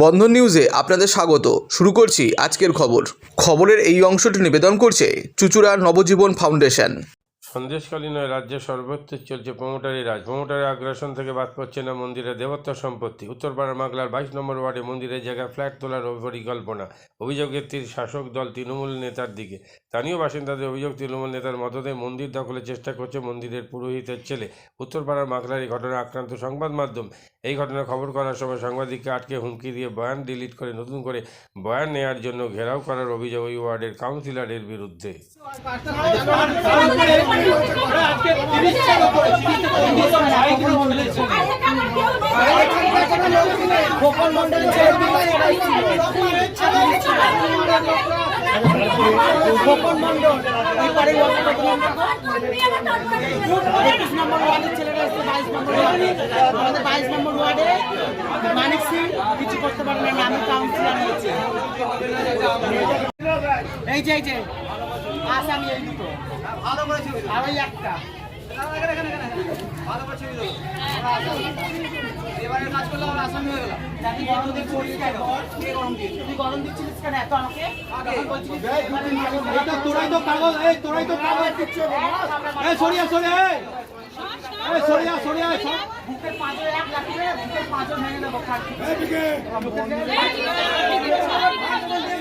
বন্ধন নিউজে আপনাদের স্বাগত। শুরু করছি আজকের খবর। খবরের এই অংশটি নিবেদন করছে চুচুড়ার নবজীবন ফাউন্ডেশন। সন্দেশকালীন রাজ্যে সর্বত্র চলছে প্রমোটারি রাজ। প্রমোটারের আগ্রাসন থেকে বাদ পড়ছে না মন্দিরের দেবত্ব সম্পত্তি। উত্তরপাড়া মাগলার বাইশ নম্বর ওয়ার্ডে মন্দিরের জায়গায় ফ্ল্যাট তোলার পরিকল্পনা অভিযোগের তীর শাসক দল তৃণমূল নেতার দিকে। স্থানীয় বাসিন্দাদের অভিযোগ তৃণমূল নেতার মদতে মন্দির দখলের চেষ্টা করছে মন্দিরের পুরোহিতের ছেলে উত্তরপাড়ার মাগলার এই ঘটনায় আক্রান্ত সংবাদ মাধ্যম এই ঘটনার খবর করার সময় সাংবাদিককে আটকে হুমকি দিয়ে বয়ান ডিলিট করে নতুন করে বয়ান নেয়ার জন্য ঘেরাও করার অভিযোগ ওই ওয়ার্ডের কাউন্সিলরের বিরুদ্ধে গোপন মন্ডল পাড়ার লোকটা গোপন একুশ নম্বর ওয়ার্ডের ছেলেরা এসছে বাইশ নম্বর ওয়ার্ডে আমাদের বাইশ নম্বর ওয়ার্ডে মানিক সিং কিছু করতে পারবে না আমি কাউন্সিলর হয়েছি এই যে এই যে, আসামি এই দুটো। আর ওই একটা। এবারে কাজ করলে আমার আসামি হয়ে গেলাম তুই গরম দিচ্ছিস কেন? তুই গরম দিচ্ছিস কেন এত আমাকে? যাব। তোরাই তো পাগল এই তোরাই তো পাগল। এই সরিয়া সরিয়া এই। এই সরিয়া সরিয়া বুকের পাঁচও এক লাঠি বুকের পাঁচও ভেঙে দেবো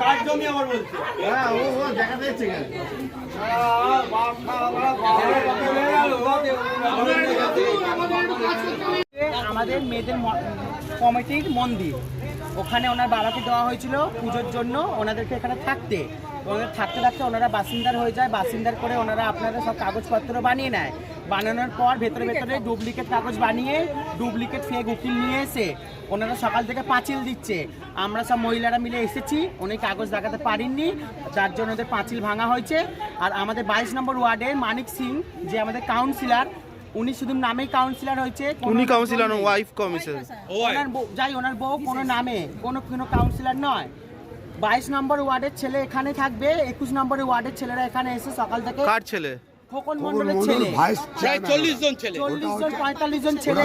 কার জমি আমার বলছে হ্যাঁ ও ও দেখা যাচ্ছে কেন আমাদের মেয়েদের কমিটির মন্দির। ওখানে ওনার বাবাকে দেওয়া হয়েছিল পুজোর জন্য, ওনাদেরকে এখানে থাকতে। ওনাদের থাকতে থাকতে ওনারা বাসিন্দার হয়ে যায়, বাসিন্দার করে ওনারা আপনারা সব কাগজপত্র বানিয়ে নেয়। বানানোর পর ভেতরে ভেতরে ডুপ্লিকেট কাগজ বানিয়ে, ডুপ্লিকেট ফেক উকিল নিয়ে এসে ওনারা সকাল থেকে পাঁচিল দিচ্ছে। আমরা সব মহিলারা মিলে এসেছি, উনি কাগজ দেখাতে পারেননি, যার জন্য ওদের পাঁচিল ভাঙা হয়েছে। আর আমাদের বাইশ নম্বর ওয়ার্ডের মানিক সিং, যে আমাদের কাউন্সিলর উনি শুধু নামেই কাউন্সিলর হয়েছে উনি কাউন্সিলর। ওয়াইফ কমিশন ওনার যাই ওনার বউ কোনো নামে কোনো কোনো কাউন্সিলর নয়। বাইশ নম্বর ওয়ার্ডের ছেলে এখানে থাকবে একুশ নম্বরের ওয়ার্ডের ছেলেরা এখানে এসে সকাল থেকে কার ছেলে? খোকন মন্ডলের ছেলে। চল্লিশ জন ছেলে। চল্লিশ জন পঁয়তাল্লিশ জন ছেলে।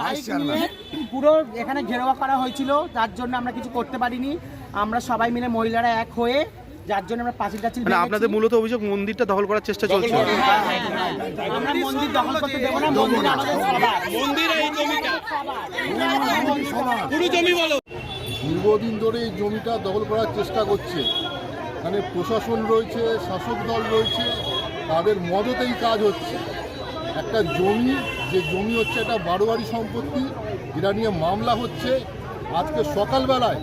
বাইক নিয়ে পুরো এখানে ঘেরোয়া করা হয়েছিল তার জন্য আমরা কিছু করতে পারিনি। আমরা সবাই মিলে মহিলারা এক হয়ে যার জন্য আমরা পাঁচিল টাচিল মানে আপনাদের মূলত অভিযোগ মন্দিরটা দখল করার চেষ্টা চলছে। আমরা মন্দির দখল করতে দেবো না মন্দির আমাদের সবার। মন্দির এই জমিটা। পুরো জমি বলো। দীর্ঘদিন ধরে এই জমিটা দখল করার চেষ্টা করছে। এখানে প্রশাসন রয়েছে শাসক দল রয়েছে তাদের মদতেই কাজ হচ্ছে। একটা জমি যে জমি হচ্ছে একটা বারোয়ারি সম্পত্তি যেটা নিয়ে মামলা হচ্ছে। আজকে সকালবেলায়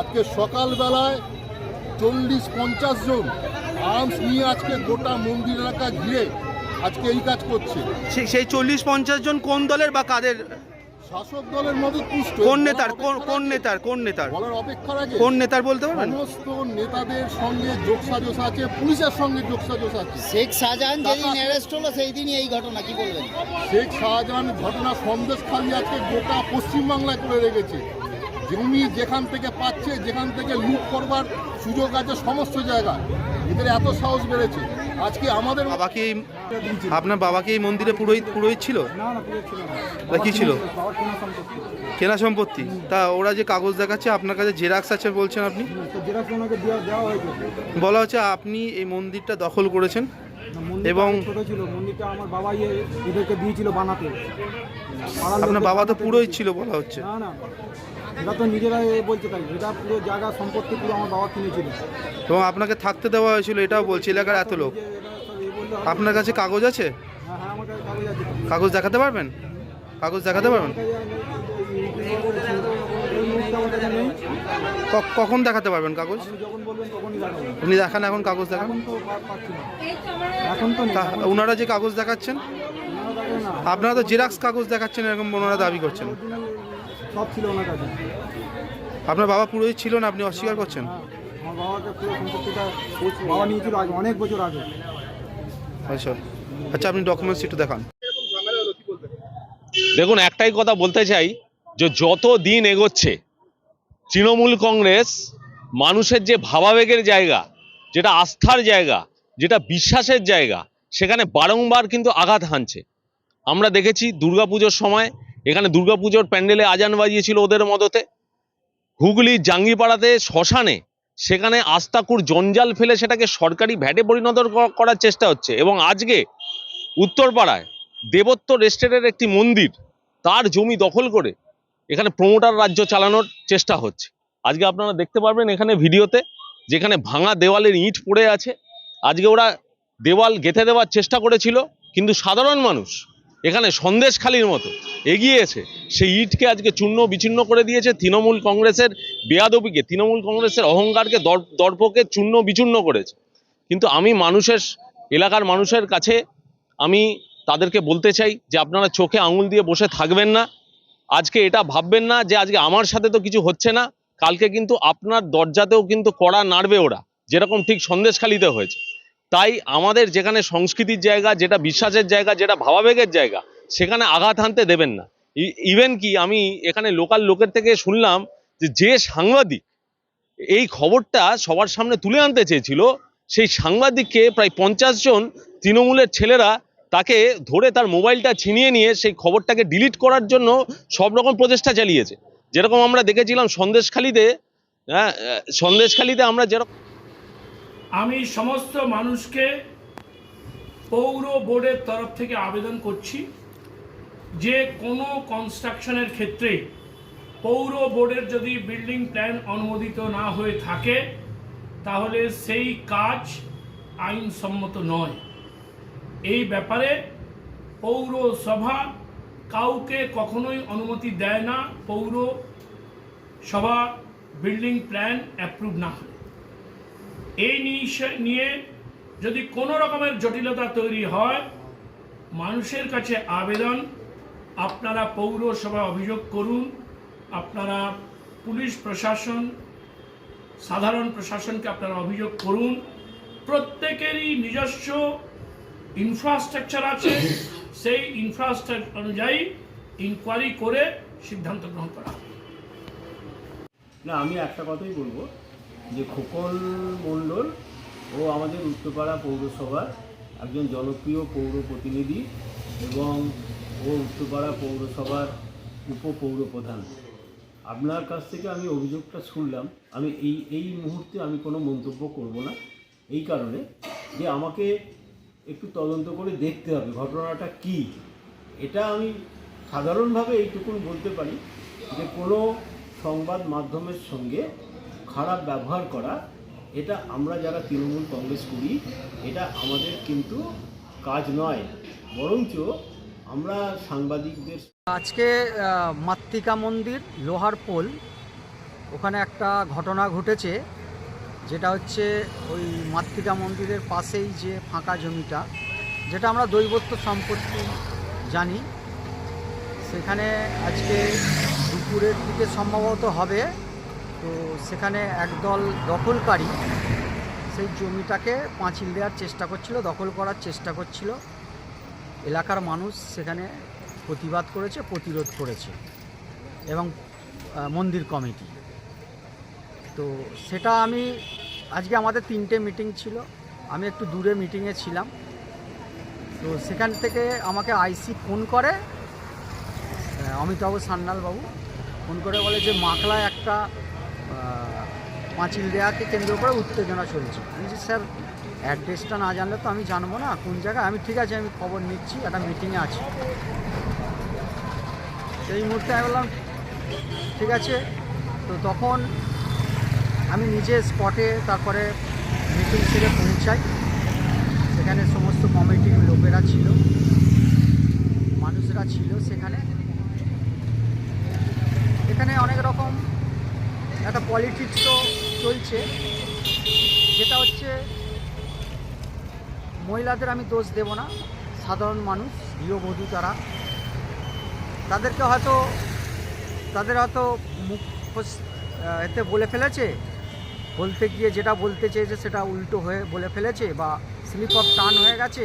আজকে সকালবেলায় চল্লিশ পঞ্চাশ জন আর্মস নিয়ে আজকে গোটা মন্দির এলাকা ঘিরে আজকে এই কাজ করছে। সেই চল্লিশ পঞ্চাশ জন কোন দলের বা কাদের? শাসক দলের মদত পুষ্ট কোন নেতার? কোন কোন নেতার? কোন নেতার? বলার অপেক্ষার আগে কোন নেতার বলতে পারবেন? সমস্ত নেতাদের সঙ্গে যোগসাজশ আছে পুলিশের সঙ্গে যোগসাজশ আছে। শেখ শাহজাহান যেদিন অ্যারেস্ট হলো সেই দিনই এই ঘটনা কি বলবেন? শেখ শাহজাহান ঘটনা সন্দেশ খালি আজকে গোটা পশ্চিমবাংলায় করে রেখেছে। জমি যেখান থেকে পাচ্ছে যেখান থেকে লুট করবার সুযোগ আছে সমস্ত জায়গায়। এদের এত সাহস বেড়েছে। আজকে আমাদের বাবাকে আপনার বাবাকে এই মন্দিরে পুরোহিত পুরোহিত ছিল? কি ছিল? কেনা সম্পত্তি। তা ওরা যে কাগজ দেখাচ্ছে আপনার কাছে জেরাক্স আছে বলছেন আপনি? বলা হচ্ছে আপনি এই মন্দিরটা দখল করেছেন এবং ছোট ছিল। মন্দিরটা আমার বাবা ইয়ে এদেরকে দিয়েছিল বানাতে। আপনার বাবা তো পুরোহিত ছিল বলা হচ্ছে। না না। এটা তো নিজেরা বলতে পারি এটা পুরো জায়গা সম্পত্তি পুরো আমার বাবা কিনেছিল। এবং আপনাকে থাকতে দেওয়া হয়েছিল এটাও বলছি এলাকার এত লোক। যে এটা সব এ বললে হবে। আপনার কাছে কাগজ আছে? হ্যাঁ হ্যাঁ কাগজ দেখাতে পারবেন? কাগজ দেখাতে পারবেন? কখন দেখাতে পারবেন কাগজ? আপনি যখন বলবেন তখনই দেখাবো। আপনি দেখান এখন কাগজ দেখান। এখন তো পা- পাচ্ছি না। এখন তো ওনারা যে কাগজ দেখাচ্ছেন? আপনারা তো জেরাক্স কাগজ দেখাচ্ছেন এরকম ওনারা দাবি করছেন। সব ছিল ওনার কাছে। আপনার বাবা পুরোহিত ছিল না? আপনি অস্বীকার করছেন? হ্যাঁ আমার বাবাকে পুরো সম্পত্তিটা বাবা নিয়েছিল আগে অনেক বছর আগে। আচ্ছা। আচ্ছা আপনি ডকুমেন্টস একটু দেখান। দেখুন একটাই কথা বলতে চাই যে যত দিন এগোচ্ছে তৃণমূল কংগ্রেস মানুষের যে ভাবাবেগের জায়গা যেটা আস্থার জায়গা যেটা বিশ্বাসের জায়গা সেখানে বারংবার কিন্তু আঘাত হানছে। আমরা দেখেছি দুর্গাপুজোর সময় এখানে দুর্গাপুজোর প্যান্ডেলে আজান বাজিয়েছিল ওদের মদতে। হুগলির জাঙ্গিপাড়াতে শ্মশানে, সেখানে আস্তাকুর জঞ্জাল ফেলে সেটাকে সরকারি ভ্যাটে পরিণত করার চেষ্টা হচ্ছে এবং আজকে উত্তরপাড়ায় দেবত্ব রেস্টেটের একটি মন্দির, তার জমি দখল করে এখানে প্রমোটার রাজ্য চালানোর চেষ্টা হচ্ছে। আজকে আপনারা দেখতে পারবেন এখানে ভিডিওতে যেখানে ভাঙা দেওয়ালের ইট পড়ে আছে। আজকে ওরা দেওয়াল গেঁথে দেওয়ার চেষ্টা করেছিল, কিন্তু সাধারণ মানুষ এখানে সন্দেশখালির মতো এগিয়েছে। সেই ইটকে আজকে চূর্ণ বিচ্ছিন্ন করে দিয়েছে তৃণমূল কংগ্রেসের বেয়াদবিকে, তৃণমূল কংগ্রেসের অহংকারকে দর্পকে চূর্ণ বিচূর্ণ করেছে। কিন্তু আমি মানুষের, এলাকার মানুষের কাছে আমি তাদেরকে বলতে চাই যে আপনারা চোখে আঙুল দিয়ে বসে থাকবেন না। আজকে এটা ভাববেন না যে আজকে আমার সাথে তো কিছু হচ্ছে না। কালকে কিন্তু আপনার দরজাতেও কিন্তু কড়া নাড়বে ওরা। যেরকম ঠিক সন্দেশখালিতে হয়েছে। তাই আমাদের যেখানে সংস্কৃতির জায়গা, যেটা বিশ্বাসের জায়গা, যেটা ভাবাবেগের জায়গা, সেখানে আঘাত হানতে দেবেন না। ইভেন কি আমি এখানে লোকাল লোকের থেকে শুনলাম যে যে সাংবাদিক এই খবরটা সবার সামনে তুলে আনতে চেয়েছিল, সেই সাংবাদিককে প্রায় পঞ্চাশ জন তৃণমূলের ছেলেরা তাকে ধরে তার মোবাইলটা ছিনিয়ে নিয়ে সেই খবরটাকে ডিলিট করার জন্য সব রকম প্রচেষ্টা চালিয়েছে। যেরকম আমরা দেখেছিলাম সন্দেশখালিতে হ্যাঁ সন্দেশখালিতে আমরা যেরকম আমি সমস্ত মানুষকে পৌর বোর্ডের তরফ থেকে আবেদন করছি যে কোনো কনস্ট্রাকশনের ক্ষেত্রে পৌর বোর্ডের যদি বিল্ডিং প্ল্যান অনুমোদিত না হয়ে থাকে, তাহলে সেই কাজ আইনসম্মত নয়। এই ব্যাপারে পৌরসভা কাউকে কখনোই অনুমতি দেয় না, পৌর সভা বিল্ডিং প্ল্যান অ্যাপ্রুভ না হলে এই নিয়ে- যদি কোনো রকমের জটিলতা তৈরি হয়, মানুষের কাছে আবেদন, আপনারা পৌরসভা অভিযোগ করুন, আপনারা পুলিশ প্রশাসন, সাধারণ প্রশাসনকে আপনারা অভিযোগ করুন, প্রত্যেকেরই নিজস্ব ইনফ্রাস্ট্রাকচার আছে, সেই ইনফ্রাস্ট্রাকচার অনুযায়ী ইনকোয়ারি করে সিদ্ধান্ত গ্রহণ করা না, আমি একটা কথাই বলব। যে খোকন মণ্ডল ও আমাদের উত্তরপাড়া পৌরসভার একজন জনপ্রিয় পৌর প্রতিনিধি এবং ও উত্তরপাড়া পৌরসভার উপপৌর প্রধান আপনার কাছ থেকে আমি অভিযোগটা শুনলাম। আমি এই এই মুহূর্তে আমি কোনো মন্তব্য করব না। এই কারণে যে আমাকে একটু তদন্ত করে দেখতে হবে ঘটনাটা কি। এটা আমি সাধারণভাবে এইটুকুন বলতে পারি যে কোনো সংবাদ মাধ্যমের সঙ্গে খারাপ ব্যবহার করা, এটা আমরা যারা তৃণমূল কংগ্রেস করি, এটা আমাদের কিন্তু কাজ নয়। বরঞ্চ আমরা সাংবাদিকদের আজকে মাতৃকা মন্দির, লোহার পোল, ওখানে একটা ঘটনা ঘটেছে, যেটা হচ্ছে ওই মাতৃকা মন্দিরের পাশেই যে ফাঁকা জমিটা, যেটা আমরা দৈবত্ব সম্পত্তি জানি। সেখানে আজকে দুপুরের দিকে সম্ভবত হবে তো সেখানে একদল দখলকারী সেই জমিটাকে পাঁচিল দেওয়ার চেষ্টা করছিল, দখল করার চেষ্টা করছিল। এলাকার মানুষ সেখানে প্রতিবাদ করেছে, প্রতিরোধ করেছে এবং মন্দির কমিটি। তো সেটা আমি, আজকে আমাদের তিনটে মিটিং ছিল, আমি একটু দূরে মিটিংয়ে ছিলাম। তো সেখান থেকে আমাকে আইসি ফোন করে অমিতাভ সান্যালবাবু। ফোন করে বলে যে মাকলায় একটা পাঁচিল দেয়াকে কেন্দ্র করে উত্তেজনা চলছে আমি যে স্যার অ্যাড্রেসটা না জানলে তো আমি জানব না, কোন জায়গায়? আমি, ঠিক আছে, আমি খবর নিচ্ছি, একটা মিটিংয়ে আছি। সেই মুহূর্তে আমি বললাম, ঠিক আছে। তো তখন আমি নিজে স্পটে তারপরে মিটিং সেরে পৌঁছাই। সেখানে সমস্ত কমিটির লোকেরা ছিল, মানুষরা ছিল সেখানে এখানে অনেক রকম একটা পলিটিক্স তো চলছে। যেটা হচ্ছে, মহিলাদের আমি দোষ দেব না, সাধারণ মানুষ, গৃহবধূ তারা তাদেরকে হয়তো, তাদের হয়তো মুখ এতে বলে ফেলেছে, বলতে গিয়ে যেটা বলতে চেয়েছে সেটা উল্টো হয়ে বলে ফেলেছে বা স্লিপ অফ টার্ন হয়ে গেছে।